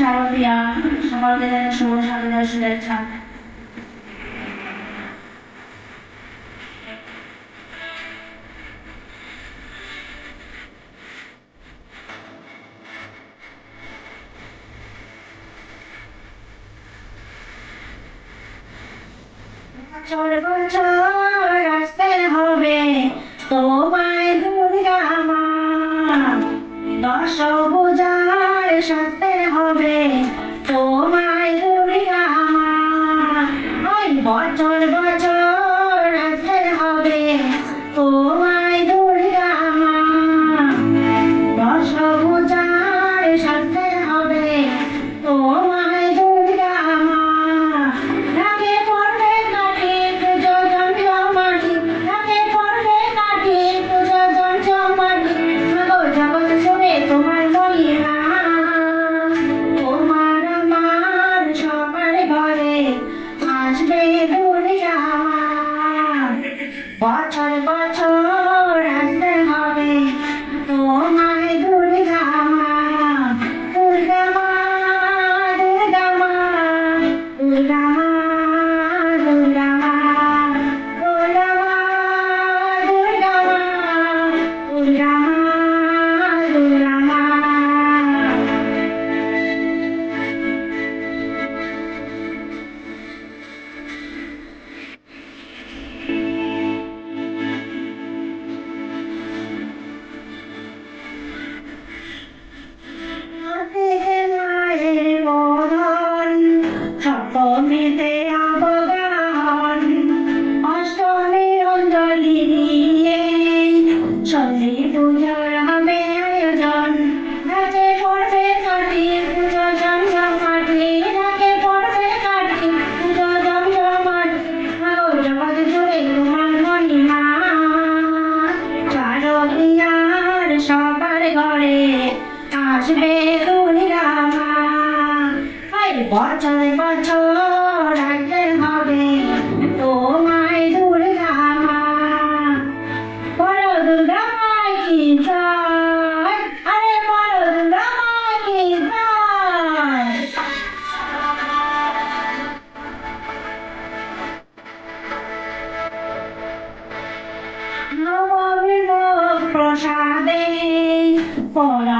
শারদীয়া সকলকে জানাই শুভ শারদীয়া শুভেচ্ছা। হবে তোমায় দুর্গা মা দশ পূজার সাথে My time, my time. অবগাহন অষ্টমীর অঞ্জলি দিয়ে সন্ধি পুজোর হবে আয়োজন। নাচে পড়বে কাটি পুজো জমজমাটি নাচে পড়বে পুজো জমজমাটি আগো জগৎ জুড়ে তোমার মহিমা। শারদীয়ার সবার ঘরে আসবে বছর বছর রাখতে হবে তোমায় দুর্গা মা। বড় দুর্গা মাই কি আরে বড় দুর্গা মাই কি প্রসাদে পরাণ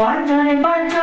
Bye, Jordan. Bye, Jordan.